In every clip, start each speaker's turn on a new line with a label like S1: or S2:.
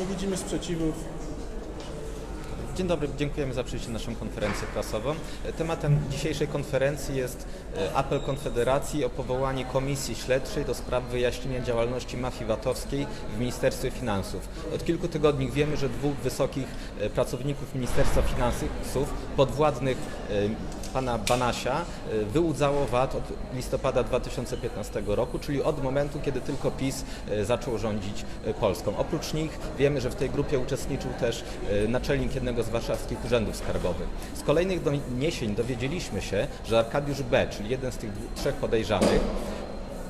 S1: Nie widzimy sprzeciwów.
S2: Dzień dobry, dziękujemy za przyjście na naszą konferencję prasową. Tematem dzisiejszej konferencji jest e, apel Konfederacji o powołanie komisji śledczej do spraw wyjaśnienia działalności mafii VAT-owskiej w Ministerstwie Finansów. Od kilku tygodni wiemy, że dwóch wysokich e, pracowników Ministerstwa Finansów, podwładnych e, pana Banasia, e, wyłudzało VAT od listopada 2015 roku, czyli od momentu, kiedy tylko PiS e, zaczął rządzić e, Polską. Oprócz nich wiemy, że w tej grupie uczestniczył też naczelnik jednego z warszawskich urzędów skarbowych. Z kolejnych doniesień dowiedzieliśmy się, że Arkadiusz B., czyli jeden z tych dwóch, trzech podejrzanych,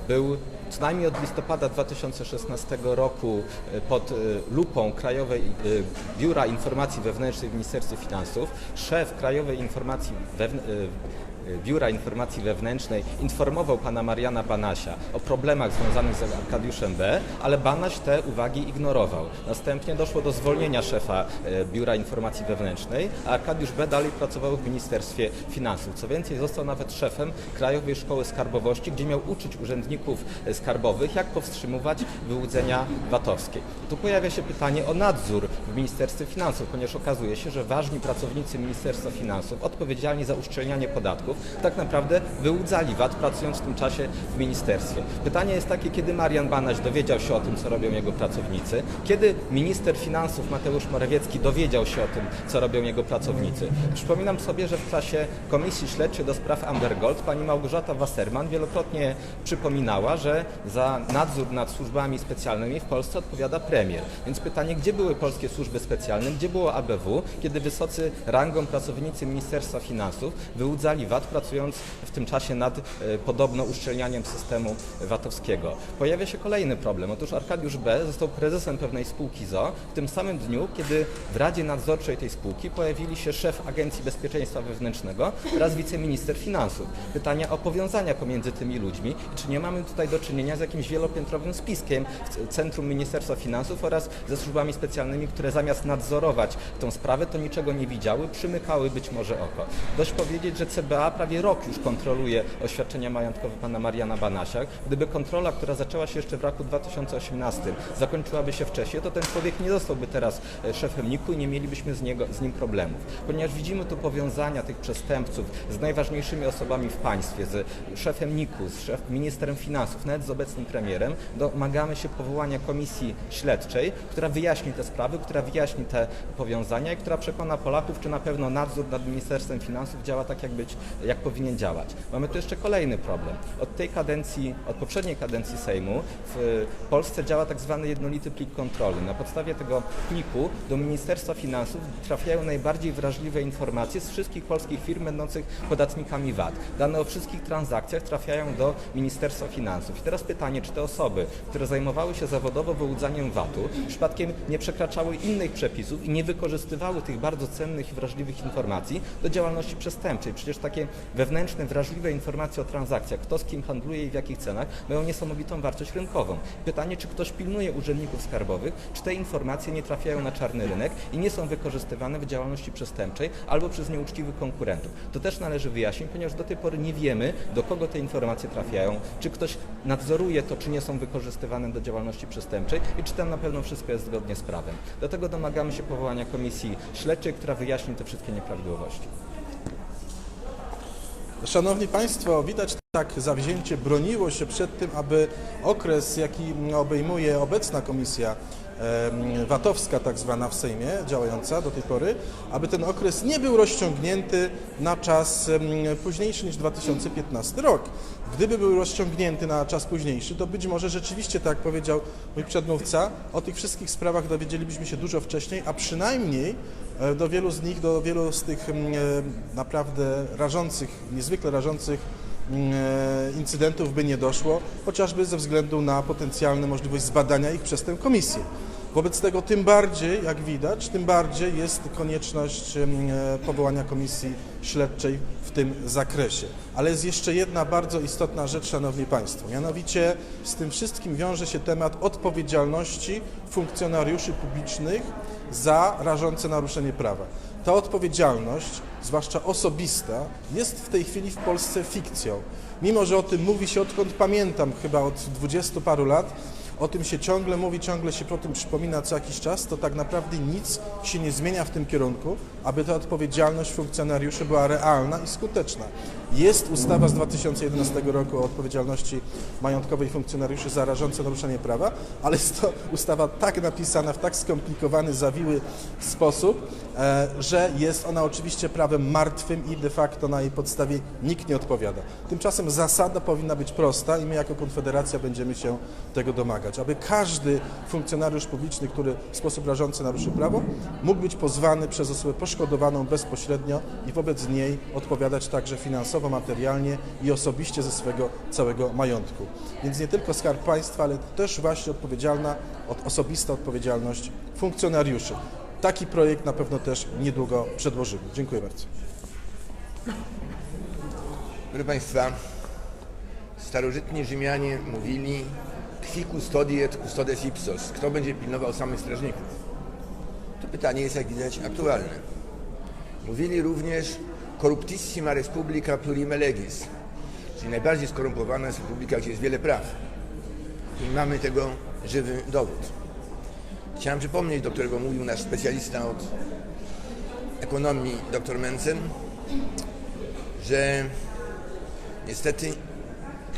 S2: był co najmniej od listopada 2016 roku e, pod e, lupą Krajowej e, Biura Informacji Wewnętrznej w Ministerstwie Finansów. Szef Krajowej Informacji Wewn- e, Biura Informacji Wewnętrznej informował pana Mariana Banasia o problemach związanych z Arkadiuszem B., ale Banaś te uwagi ignorował. Następnie doszło do zwolnienia szefa Biura Informacji Wewnętrznej, a Arkadiusz B. dalej pracował w Ministerstwie Finansów. Co więcej, został nawet szefem Krajowej Szkoły Skarbowości, gdzie miał uczyć urzędników skarbowych, jak powstrzymywać wyłudzenia VAT-owskie. Tu pojawia się pytanie o nadzór w Ministerstwie Finansów, ponieważ okazuje się, że ważni pracownicy Ministerstwa Finansów, odpowiedzialni za uszczelnianie podatków, tak naprawdę wyłudzali VAT, pracując w tym czasie w ministerstwie. Pytanie jest takie, kiedy Marian Banaś dowiedział się o tym, co robią jego pracownicy, kiedy minister finansów Mateusz Morawiecki dowiedział się o tym, co robią jego pracownicy. Przypominam sobie, że w czasie Komisji Śledczej do spraw Amber Gold pani Małgorzata Wasserman wielokrotnie przypominała, że za nadzór nad służbami specjalnymi w Polsce odpowiada premier. Więc pytanie, gdzie były polskie służby specjalne, gdzie było ABW, kiedy wysocy rangą pracownicy Ministerstwa Finansów wyłudzali VAT, pracując w tym czasie nad e, podobno uszczelnianiem systemu VAT-owskiego. Pojawia się kolejny problem. Otóż Arkadiusz B. został prezesem pewnej spółki ZO w tym samym dniu, kiedy w Radzie Nadzorczej tej spółki pojawili się szef Agencji Bezpieczeństwa Wewnętrznego oraz wiceminister finansów. Pytania o powiązania pomiędzy tymi ludźmi. Czy nie mamy tutaj do czynienia z jakimś wielopiętrowym spiskiem w centrum Ministerstwa Finansów oraz ze służbami specjalnymi, które zamiast nadzorować tą sprawę, to niczego nie widziały, przymykały być może oko. Dość powiedzieć, że CBA prawie rok już kontroluje oświadczenia majątkowe pana Mariana Banasia. Gdyby kontrola, która zaczęła się jeszcze w roku 2018, zakończyłaby się wcześniej, to ten człowiek nie zostałby teraz e, szefem NIK-u i nie mielibyśmy z, niego, z nim problemów. Ponieważ widzimy tu powiązania tych przestępców z najważniejszymi osobami w państwie, z szefem NIK-u, z szef, ministrem finansów, nawet z obecnym premierem, domagamy się powołania komisji śledczej, która wyjaśni te sprawy, która wyjaśni te powiązania i która przekona Polaków, czy na pewno nadzór nad Ministerstwem Finansów działa tak, jak, być, jak powinien działać. Mamy tu jeszcze kolejny problem. Od tej kadencji, od poprzedniej kadencji Sejmu w Polsce działa tak zwany jednolity plik kontrolny. Na podstawie tego pliku do Ministerstwa Finansów trafiają najbardziej wrażliwe informacje z wszystkich polskich firm będących podatnikami VAT. Dane o wszystkich transakcjach trafiają do Ministerstwa Finansów. I teraz pytanie, czy te osoby, które zajmowały się zawodowo wyłudzaniem VAT-u, przypadkiem nie przekraczały innych przepisów i nie wykorzystywały tych bardzo cennych i wrażliwych informacji do działalności przestępczej. Przecież takie wewnętrzne, wrażliwe informacje o transakcjach, kto z kim handluje i w jakich cenach, mają niesamowitą wartość rynkową. Pytanie, czy ktoś pilnuje urzędników skarbowych, czy te informacje nie trafiają na czarny rynek i nie są wykorzystywane w działalności przestępczej albo przez nieuczciwych konkurentów. To też należy wyjaśnić, ponieważ do tej pory nie wiemy, do kogo te informacje trafiają, czy ktoś nadzoruje to, czy nie są wykorzystywane do działalności przestępczej i czy tam na pewno wszystko jest zgodnie z prawem. Dlatego domagamy się powołania komisji śledczej, która wyjaśni te wszystkie nieprawidłowości.
S1: Szanowni Państwo, widać tak zawzięcie broniło się przed tym, aby okres, jaki obejmuje obecna komisja VAT-owska tak zwana w Sejmie, działająca do tej pory, aby ten okres nie był rozciągnięty na czas późniejszy niż 2015 rok. Gdyby był rozciągnięty na czas późniejszy, to być może rzeczywiście, tak jak powiedział mój przedmówca, o tych wszystkich sprawach dowiedzielibyśmy się dużo wcześniej, a przynajmniej e, do wielu z nich, do wielu z tych e, naprawdę rażących, niezwykle rażących incydentów by nie doszło, chociażby ze względu na potencjalną możliwość zbadania ich przez tę komisję. Wobec tego tym bardziej, jak widać, tym bardziej jest konieczność e, powołania komisji śledczej w tym zakresie. Ale jest jeszcze jedna bardzo istotna rzecz, Szanowni Państwo. Mianowicie z tym wszystkim wiąże się temat odpowiedzialności funkcjonariuszy publicznych za rażące naruszenie prawa. Ta odpowiedzialność, zwłaszcza osobista, jest w tej chwili w Polsce fikcją. Mimo, że o tym mówi się odkąd pamiętam, chyba od dwudziestu paru lat, o tym się ciągle mówi, ciągle się o tym przypomina co jakiś czas, to tak naprawdę nic się nie zmienia w tym kierunku, aby ta odpowiedzialność funkcjonariuszy była realna i skuteczna. Jest ustawa z 2011 roku o odpowiedzialności majątkowej funkcjonariuszy za rażące naruszenie prawa, ale jest to ustawa tak napisana w tak skomplikowany, zawiły sposób, e, że jest ona oczywiście prawem martwym i de facto na jej podstawie nikt nie odpowiada. Tymczasem zasada powinna być prosta i my jako Konfederacja będziemy się tego domagać, aby każdy funkcjonariusz publiczny, który w sposób rażący naruszył prawo, mógł być pozwany przez osobę poszkodowaną bezpośrednio i wobec niej odpowiadać także finansowo, materialnie i osobiście ze swego całego majątku. Więc nie tylko Skarb Państwa, ale też właśnie odpowiedzialna, od- osobista odpowiedzialność funkcjonariuszy. Taki projekt na pewno też niedługo przedłożymy. Dziękuję bardzo.
S3: Proszę Państwa, starożytni Rzymianie mówili qui custodiet custodes ipsos. Kto będzie pilnował samych strażników? To pytanie jest, jak widać, aktualne. Mówili również corruptissima respublica plurime legis, czyli najbardziej skorumpowana jest republika, gdzie jest wiele praw. I mamy tego żywy dowód. Chciałem przypomnieć, do którego mówił nasz specjalista od ekonomii, dr Mencen, że Niestety,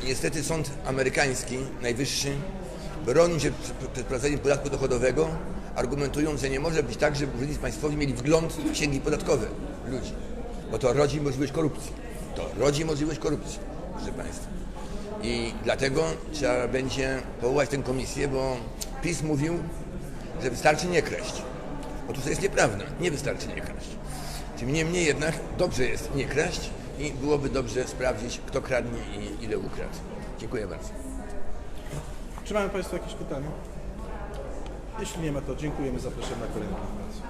S3: niestety sąd amerykański, najwyższy, broni się przed- wprowadzeniem podatku dochodowego, argumentując, że nie może być tak, żeby urzędnicy państwowi mieli wgląd w księgi podatkowe ludzi, bo to rodzi możliwość korupcji. To rodzi możliwość korupcji, proszę Państwa. I dlatego trzeba będzie powołać tę komisję, bo PiS mówił, że wystarczy nie kraść. Otóż to jest nieprawda, nie wystarczy nie kraść. Tym niemniej jednak dobrze jest nie kraść i byłoby dobrze sprawdzić, kto kradnie i ile ukradł. Dziękuję bardzo.
S1: Czy mają Państwo jakieś pytania? Jeśli nie ma, to dziękujemy. Zapraszamy na kolejną konferencję.